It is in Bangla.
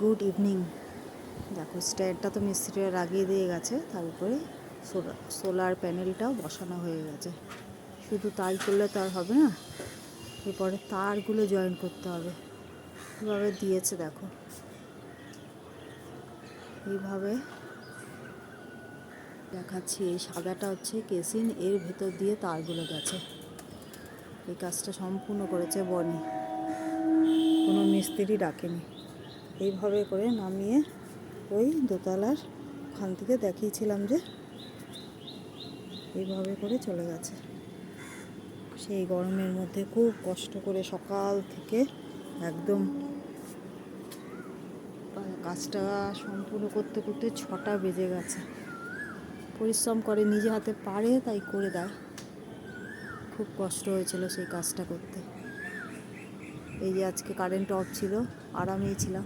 Good evening. দেখো স্ট্যান্ডটা তো মিস্ত্রিরা লাগিয়ে দিয়ে গেছে, তার উপরে সোলার প্যানেলটাও বসানো হয়ে গেছে। শুধু তাই করলে তো আর হবে না, এরপরে তারগুলো জয়েন করতে হবে। এভাবে দিয়েছে, দেখো। এইভাবে দেখাচ্ছি, এই সাদাটা হচ্ছে কেসিন, এর ভেতর দিয়ে তারগুলো গেছে। এই কাজটা সম্পূর্ণ করেছে বনি। কোনো মিস্ত্রি ডাকেনি। এইভাবে করে নামিয়ে ওই দোতলার ওখান থেকে দেখিয়েছিলাম যে এইভাবে করে চলে গেছে। সেই গরমের মধ্যে খুব কষ্ট করে সকাল থেকে একদম কাজটা সম্পূর্ণ করতে করতে ছটা বেজে গেছে। পরিশ্রম করে নিজে হাতে পারে, তাই করে দেয়। খুব কষ্ট হয়েছিল সেই কাজটা করতে। এই যে আজকে কারেন্ট অফ ছিল আরামেই ছিলাম।